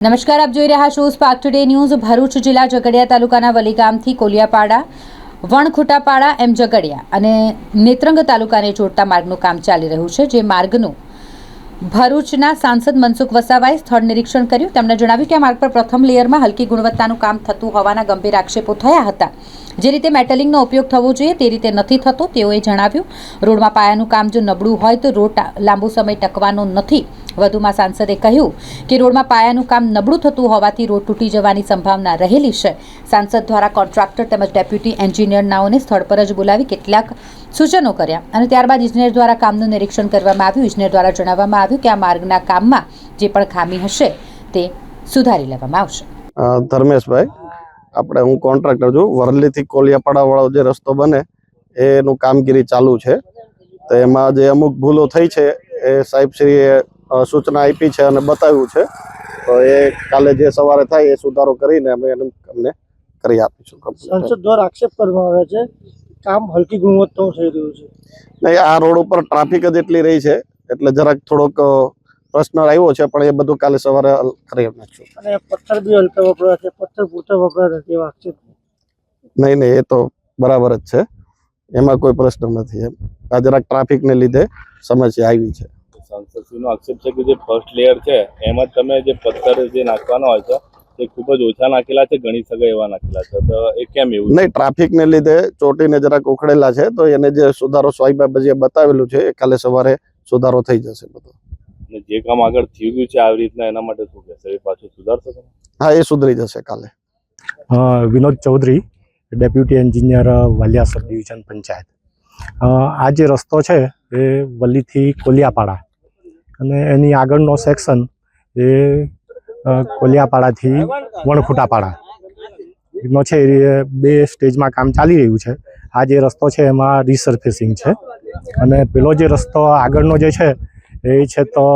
નમસ્કાર, આપ જોઈ રહ્યા છો સ્પાર્ક ટુડે ન્યૂઝ ભરૂચ જિલ્લા ઝઘડિયા તાલુકાના વલીગામથી કોલિયાપાડા, વણખુટાપાડા એમ ઝઘડિયા અને નેત્રંગ તાલુકાને જોડતા માર્ગનું કામ ચાલી રહ્યું છે, જે માર્ગનું ભરૂચના સાંસદ મનસુખ વસાવાએ સ્થળ નિરીક્ષણ કર્યું. તેમણે જણાવ્યું કે આ માર્ગ પર પ્રથમ લેયરમાં હલકી ગુણવત્તાનું કામ થતું હોવાના ગંભીર આક્ષેપો થયા હતા. જે રીતે મેટલિંગનો ઉપયોગ થવો જોઈએ, તે રીતે નથી થતો, તેઓએ જણાવ્યું. રોડમાં પાયાનું કામ જો નબળું હોય તો રોડ લાંબો સમય ટકવાનો નથી. વધુમાં સાંસદે કહ્યું કે રોડમાં પાયાનું કામ નબળું થતું હોવાથી રોડ તૂટી જવાની સંભાવના રહેલી છે. સાંસદ દ્વારા કોન્ટ્રાક્ટર તેમજ ડેપ્યુટી એન્જિનિયરનાઓને સ્થળ પર જ બોલાવી કેટલાક સૂચનો કર્યા અને ત્યારબાદ ઇજનેર દ્વારા કામનું નિરીક્ષણ કરવામાં આવ્યું. ઇજનેર દ્વારા જણાવવામાં આવ્યું કે આ માર્ગના કામમાં જે પણ ખામી હશે તે સુધારી લેવામાં આવશે. ધર્મેશભાઈ આપણે હું કોન્ટ્રાક્ટર છું. વરલીથી કોલિયાપાડા વાળો જે રસ્તો બને એનું કામગીરી ચાલુ છે. તો એમાં જે અમુક ભૂલો થઈ છે એ સાહેબશ્રીએ સૂચના આપી છે અને બતાવ્યું છે. તો એ કાલે જે સવારે થાય એ સુધારો કરીને અમે એને અમને કરી આપીશું. સંસદ દ્વારા આક્ષેપ કરવામાં આવે છે કામ હલકી ગુણવત્તાનું થઈ રહ્યું છે. નહીં આ રોડ ઉપર ટ્રાફિક જ એટલી રહી છે એટલે જરાક થોડોક પ્રશ્ન આવ્યો છે પણ એ બધું કાલે સવારે હલ કરી નાખશું અને પથ્થર બી હલકા વપરાય છે પથ્થર પૂરતા વપરાય નથી એવા આક્ષેપ નહીં નહીં એ તો બરાબર જ છે. એમાં કોઈ પ્રશ્ન નથી એમ. આ જરાક ટ્રાફિકને લીધે સમસ્યા આવી છે. સાંસદશ્રીનો આક્ષેપ છે કે જે ફર્સ્ટ લેયર છે એમાં તમે જે પથ્થર જે નાખવાના હોય છે એ ખૂબ જ ઓછા નાખેલા છે ગણી શકાય એવા નાખેલા છે. તો એ કેમ એવું નહીં ટ્રાફિકને લીધે ચોટીને જરાક ઉખડેલા છે તો એને જે સુધારો સ્વાઈબાબાજીએ બતાવેલું છે એ કાલે સવારે સુધારો થઈ જશે બધો. અને જે કામ આગળ થઈ ગયું છે આવી રીતના એના માટે શું કહેશે? એ પાછું સુધારશો તમે? હા એ સુધરી જશે કાલે. Vinod Chaudhary deputy engineer Valia sub division panchayat. આ જે રસ્તો છે એ વલ્લીથી કોલિયાપાડા. અને એની આગળનો સેક્શન એ કોલિયાપાડાથી વણખુટાપાડા એનો છે એ બે સ્ટેજમાં કામ ચાલી રહ્યું છે. આ જે રસ્તો છે એમાં રિસર્ફેસિંગ છે. અને પેલો જે રસ્તો આગળનો જે છે, એ છે તો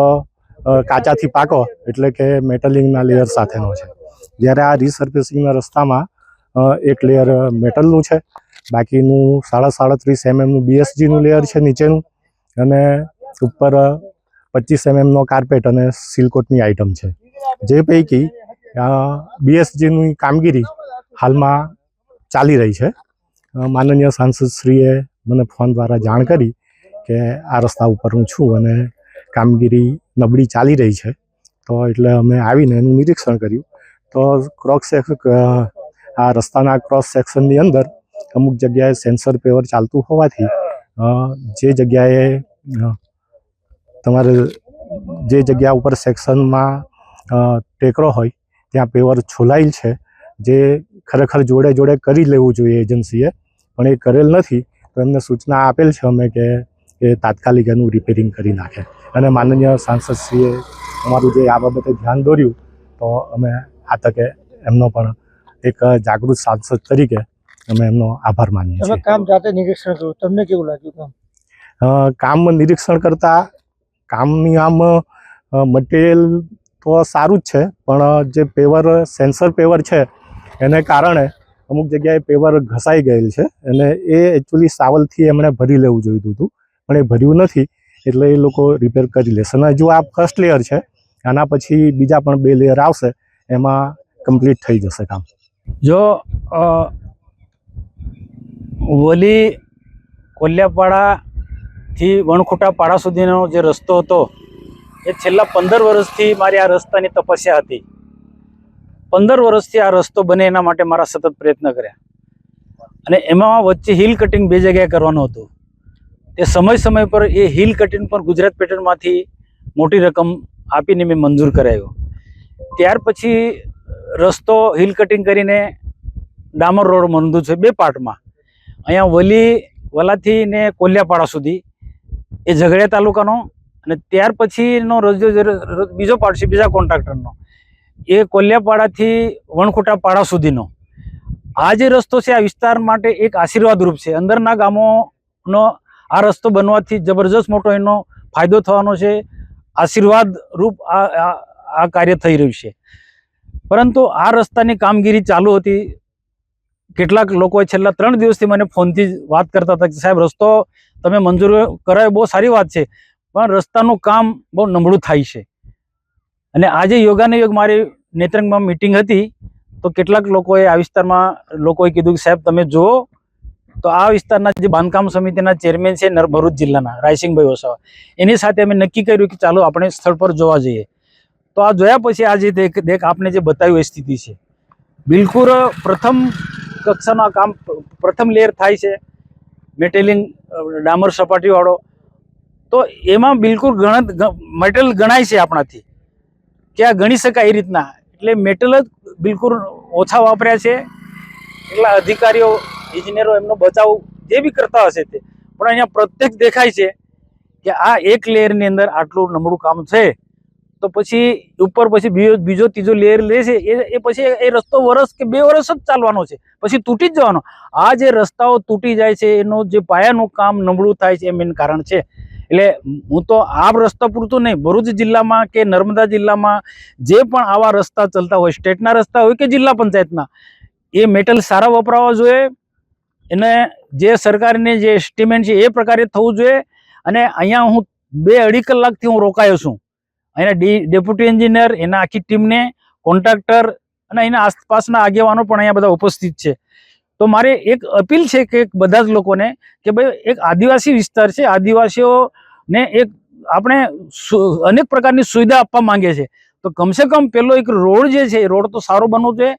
કાચાથી પાકો, એટલે કે મેટલિંગના લેયર સાથેનો છે. જ્યારે આ રિસર્ફેસિંગના રસ્તામાં એક લેયર મેટલનું છે, બાકીનું સાડા સાડત્રીસ એમએમનું બીએસજીનું લેયર છે નીચેનું, અને ઉપર પચીસ એમએમનો કાર્પેટ અને સિલકોટની આઇટમ છે. જે પૈકી બીએસજીની કામગીરી હાલમાં ચાલી રહી છે. માનનીય સાંસદશ્રીએ મને ફોન દ્વારા જાણ કરી કે આ રસ્તા ઉપર હું છું અને કામગીરી નબળી ચાલી રહી છે. તો એટલે અમે આવીને એનું નિરીક્ષણ કર્યું. તો ક્રોસ આ રસ્તાના ક્રોસ સેક્શનની અંદર અમુક જગ્યાએ સેન્સર પેવર ચાલતું હોવાથી જે જગ્યાએ તમારે જે જગ્યા ઉપર સેક્શનમાં ટેકરો હોય ત્યાં પેવર છોલાયેલ છે જે ખરેખર જોડે જોડે કરી લેવું જોઈએ એજન્સીએ પણ એ કરેલ નથી તો એમને સૂચના આપેલ છે અમે કે એ તાત્કાલિક એનું રિપેરિંગ કરી નાખે. અને માનનીય સાંસદશ્રીએ અમારું જે આ બાબતે ધ્યાન દોર્યું તો અમે આ તકે એમનો પણ એક જાગૃત સાંસદ તરીકે અમે એમનો આભાર માનીએ છીએ. કામ જાતે નિરીક્ષણ કર્યું તમને કેવું લાગ્યું કામ? કામ નિરીક્ષણ કરતાં કામની આમ મટીરિયલ તો સારું જ છે પણ જે પેવર સેન્સર પેવર છે એને કારણે અમુક જગ્યાએ પેવર ઘસાઈ ગયેલ છે. અને એ એકચ્યુઅલી સાવલથી એમણે ભરી લેવું જોઈતું હતું. પણ એ ભર્યું નથી, એટલે એ લોકો રિપેર કરી લેશે. અને હજુ આ ફર્સ્ટ લેયર છે, આના પછી બીજા પણ બે લેયર આવશે, એમાં કમ્પ્લીટ થઈ જશે કામ. જો વલી કોલ્યાપાડાથી વણખોટા પાડા સુધીનો જે રસ્તો હતો, એ છેલ્લા પંદર વર્ષથી મારી આ રસ્તાની તપસ્યા હતી. પંદર વર્ષથી આ રસ્તો બને એના માટે મારા સતત પ્રયત્ન કર્યા. અને એમાં વચ્ચે હિલ કટિંગ બે જગ્યાએ કરવાનું હતું. તે સમય સમય પર એ હિલ કટિંગ પર ગુજરાત પેટર્નમાંથી મોટી રકમ આપીને મેં મંજૂર કરાયો. ત્યાર પછી રસ્તો હિલ કટિંગ કરીને ડામર રોડ મંદુ છે બે પાર્ટમાં. અહીંયા વલી, વલાથી ને કોલિયાપાડા સુધી. એ ઝઘડિયા તાલુકાનો અને ત્યાર પછીનો રજો બીજો પાર્ટ છે બીજા કોન્ટ્રાક્ટરનો. એ કોલિયાપાડાથી વણખોટા પાડા સુધીનો. આ જે રસ્તો છે, આ વિસ્તાર માટે એક આશીર્વાદરૂપ છે. અંદરના ગામોનો આ રસ્તો બનવાથી જબરજસ્ત મોટો એનો ફાયદો થવાનો છે. આશીર્વાદરૂપ આ, આ- કાર્ય થઈ રહ્યું છે. પરંતુ આ રસ્તાની કામગીરી ચાલુ હતી. કેટલાક લોકોએ છેલ્લા ત્રણ દિવસથી મને ફોનથી વાત કરતા હતા કે, સાહેબ, રસ્તો તમે મંજૂર કરાયો બહુ સારી વાત છે. પણ રસ્તાનું કામ બહુ નબળું થાય છે. અને આજે યોગાને યોગ મારી નેત્રંગમાં મિટિંગ હતી, તો કેટલાક લોકોએ આ વિસ્તારમાં, લોકોએ કીધું કે, સાહેબ, તમે જુઓ. તો આ વિસ્તારના જે બાંધકામ સમિતિના ચેરમેન છે ભરૂચ જિલ્લાના, રાયસિંહભાઈ વસાવા. એની સાથે અમે નક્કી કર્યું કે, ચાલો, આપણે સ્થળ પર જોવા જઈએ. તો આ જોયા પછી આ જે દેખ દેખ આપને જે બતાવ્યું એ સ્થિતિ છે. બિલકુલ પ્રથમ કક્ષાનું કામ, પ્રથમ લેયર થાય છે, મેટેલિંગ, ડામર સપાટીવાળો. તો એમાં બિલકુલ ગણત મટીરિયલ ગણાય છે આપણાથી. કે આ ગણી શકાય એ રીતના. એટલે મેટલ જ બિલકુલ ઓછા વાપર્યા છે. એટલા અધિકારીઓ ઇજનેરો એમનો બચાવ જે બી કરતા હશે તે. પણ અહીંયા પ્રત્યક્ષ દેખાય છે કે આ એક લેયરની અંદર આટલું નબળું કામ છે. તો પછી ઉપર પછી બીજો ત્રીજો લેયર લે છે, એ એ પછી એ રસ્તો વરસ કે બે વર્ષ જ ચાલવાનો છે. પછી તૂટી જ જવાનો. આ જે રસ્તાઓ તૂટી જાય છે, એનું જે પાયાનું કામ નબળું થાય છે, એ મેન કારણ છે. એટલે હું તો આ રસ્તા પૂરતું નહીં, ભરૂચ જિલ્લામાં કે નર્મદા જિલ્લામાં જે પણ આવા રસ્તા ચાલતા હોય, સ્ટેટના રસ્તા હોય કે જિલ્લા પંચાયતના, એ મેટલ સારા વપરાવા જોઈએ એને જે સરકારની જે એસ્ટિમેન્ટ છે એ પ્રકારે થવું જોઈએ અને અહીંયા હું બે અઢી કલાકથી હું રોકાયો છું. અહીંના ડી, ડેપ્યુટી એન્જિનિયર, એના આખી ટીમને, કોન્ટ્રાક્ટર અને અહીંના આસપાસના આગેવાનો પણ અહીંયા બધા ઉપસ્થિત છે. તો મારે એક અપીલ છે કે બધા જ લોકોને કે ભાઈ, એક આદિવાસી વિસ્તાર છે આદિવાસીઓને એક આપણે અનેક પ્રકારની સુવિધા આપવા માંગે છે. તો કમસે કમ પેલો એક રોડ જે છે, એ રોડ તો સારો બનવો જોઈએ.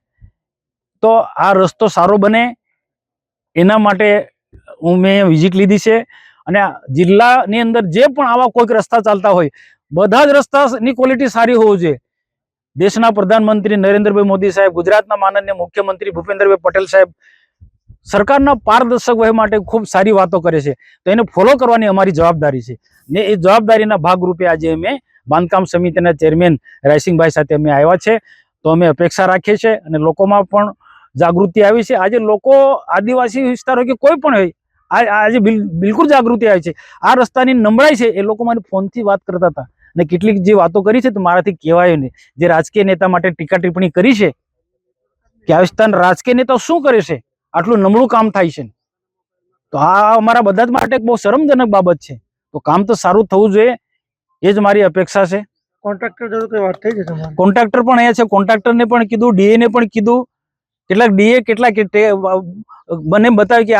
તો આ રસ્તો સારો બને. એના માટે હું મેં વિઝિટ લીધી છે. અને જિલ્લાની અંદર જે પણ આવા કોઈક રસ્તા ચાલતા હોય, બધા જ રસ્તાની ક્વોલિટી સારી હોવી જોઈએ. દેશના પ્રધાનમંત્રી નરેન્દ્રભાઈ મોદી સાહેબ, ગુજરાતના માનનીય મુખ્યમંત્રી ભૂપેન્દ્રભાઈ પટેલ સાહેબ સરકારના પારદર્શક વહી માટે ખૂબ સારી વાતો કરે છે. તો એને ફોલો કરવાની અમારી જવાબદારી છે. ને એ જવાબદારીના ભાગરૂપે આજે અમે બાંધકામ સમિતિના ચેરમેન રાયસિંહભાઈ સાથે અમે આવ્યા છે. તો અમે અપેક્ષા રાખીએ છીએ અને લોકોમાં પણ જાગૃતિ આવી છે. આજે લોકો આદિવાસી વિસ્તાર કે કોઈ પણ હોય આજે બિલકુલ જાગૃતિ આવી છે. આ રસ્તાની નબળાઈ છે એ લોકો મને ફોનથી વાત કરતા હતા. અને કેટલીક જે વાતો કરી છે તો મારાથી કહેવાય નહીં. જે રાજકીય નેતા માટે ટીકા ટિપ્પણી કરી છે, કે રાજકીય નેતા શું કરે છે? આટલું નબળું કામ થાય છે. તો આ અમારા બધા જ માટે એક બહુ શરમજનક બાબત છે. તો કામ તો સારું થવું જોઈએ. એ જ મારી અપેક્ષા છે. કોન્ટ્રાક્ટર જોડે કોઈ વાત થઈ છે કોન્ટ્રાક્ટર પણ અહીંયા છે. કોન્ટ્રાક્ટરને પણ કીધું ડીએ ને પણ કીધું. કેટલાક ડીએ કેટલાક મને બતાવ્યું કે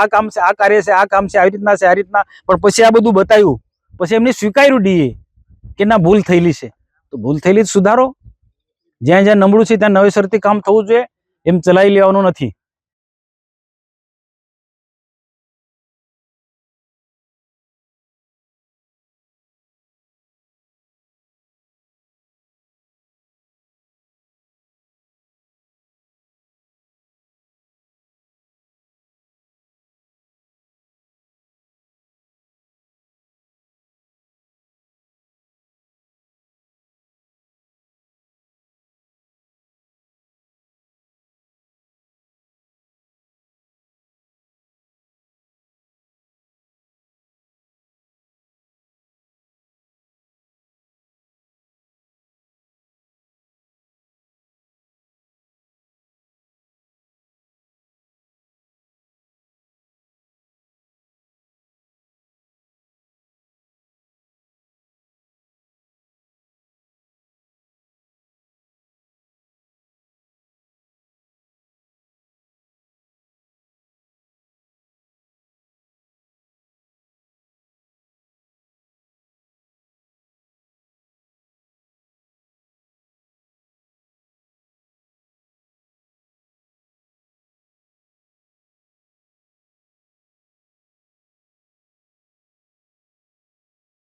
આ કામ છે આ કાર્ય છે આ કામ છે આવી રીતના છે આ રીતના. પણ પછી આ બધું બતાવ્યું. પછી એમને સ્વીકાર્યું ડીએ કે ના ભૂલ થયેલી છે. તો ભૂલ થયેલી જ સુધારો. જ્યાં જ્યાં નબળું છે ત્યાં નવેસરથી કામ થવું જોઈએ. એમ ચલાવી લેવાનું નથી.